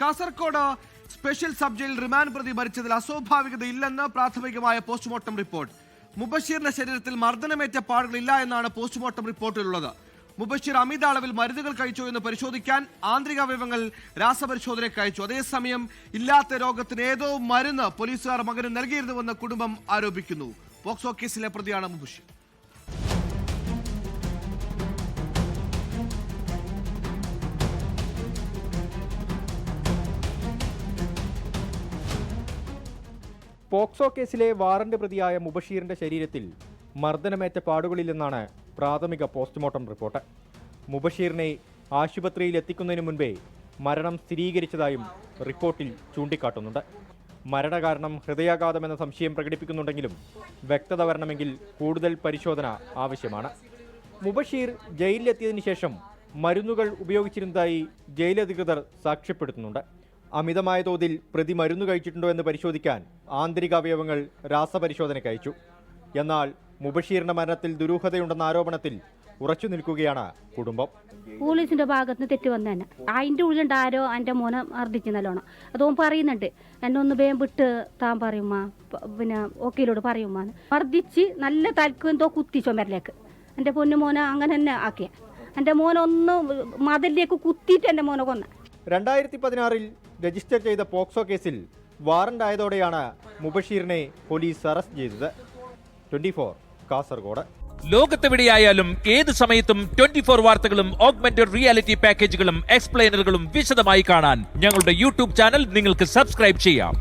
Kasaragod special sub jail remand പ്രതി മരിച്ചതിൽ അസ്വാഭാവികത ഇല്ലെന്ന് പ്രാഥമികമായ പോസ്റ്റ്മോർട്ടം റിപ്പോർട്ട്. മുബഷീറിന്റെ ശരീരത്തിൽ മർദ്ദനമേറ്റ പാടുകളില്ല എന്നാണ് പോസ്റ്റ്മോർട്ടം റിപ്പോർട്ടിലുള്ളത്. മുബഷീർ അമിത അളവിൽ മരുന്നുകൾ കഴിച്ചോ എന്ന് പരിശോധിക്കാൻ ആന്തരിക അവയവങ്ങൾ രാസപരിശോധനയ്ക്ക് അയച്ചു. അതേസമയം ഇല്ലാത്ത രോഗത്തിന് ഏതോ മരുന്ന് പോലീസുകാർ മകന് നൽകിയിരുന്നുവെന്ന് കുടുംബം ആരോപിക്കുന്നു. പോക്സോ കേസിലെ പ്രതിയാണ് മുബഷീർ. പോക്സോ കേസിലെ വാറന്റ് പ്രതിയായ മുബഷീറിന്റെ ശരീരത്തിൽ മർദ്ദനമേറ്റ പാടുകളില്ലെന്നാണ് പ്രാഥമിക പോസ്റ്റ്മോർട്ടം റിപ്പോർട്ട്. മുബഷീറിനെ ആശുപത്രിയിൽ എത്തിക്കുന്നതിന് മുൻപേ മരണം സ്ഥിരീകരിച്ചതായും റിപ്പോർട്ടിൽ ചൂണ്ടിക്കാട്ടുന്നുണ്ട്. മരണകാരണം ഹൃദയാഘാതമെന്ന സംശയം പ്രകടിപ്പിക്കുന്നുണ്ടെങ്കിലും വ്യക്തത വരണമെങ്കിൽ കൂടുതൽ പരിശോധന ആവശ്യമാണ്. മുബഷീർ ജയിലിലെത്തിയതിനു ശേഷം മരുന്നുകൾ ഉപയോഗിച്ചിരുന്നതായി ജയിലധികൃതർ സാക്ഷ്യപ്പെടുത്തുന്നുണ്ട്. അമിതമായ തോതിൽ പ്രതി മരുന്ന് കഴിച്ചിട്ടുണ്ടോ എന്ന് പരിശോധിക്കാൻ ആന്തരിക അവയവങ്ങൾ രാസപരിശോധനയ്ക്ക് അയച്ചു. എന്നാൽ മുബഷീറിന്റെ മരണത്തിൽ ദുരൂഹതയുണ്ടെന്ന ആരോപണത്തിൽ ഉറച്ചു നിൽക്കുകയാണ് കുടുംബം. പോലീസിന്റെ ഭാഗത്ത് നിന്ന് തെറ്റ് വന്നതന്നെ അതിന്റെ ഉള്ളിലുണ്ട് ആരോ എന്റെ മോനെ മർദ്ദിച്ചു നല്ലോണം. അതോൻ പറയുന്നുണ്ട്. എന്നെ ഒന്ന് വേം വിട്ട് താൻ പറയുമ്മ പ- പിന്നെ വക്കീലോട് പറയുമ്മ മർദ്ദിച്ച് നല്ല തലക്ക് എന്തോ കുത്തി ചുമരിലേക്ക്. എന്റെ പൊന്നു മോനെ അങ്ങനെ തന്നെ ആക്കിയ. എന്റെ മോനൊന്ന് മതിലേക്ക് കുത്തിയിട്ട് എന്റെ മോനെ കൊന്ന. രണ്ടായിരത്തി പതിനാറിൽ രജിസ്റ്റർ ചെയ്ത പോക്സോ കേസിൽ വാറന്റ് ആയതോടെയാണ് മുബഷീറിനെ പോലീസ് അറസ്റ്റ് ചെയ്തത്. Twenty four Kasaragod. ലോകത്തെവിടെയായാലും ഏത് സമയത്തും ട്വന്റി ഫോർ വാർത്തകളും ഓഗ്മെന്റഡ് റിയാലിറ്റി പാക്കേജുകളും എക്സ്പ്ലെയിനറുകളും വിശദമായി കാണാൻ ഞങ്ങളുടെ യൂട്യൂബ് ചാനൽ നിങ്ങൾക്ക് സബ്സ്ക്രൈബ് ചെയ്യാം.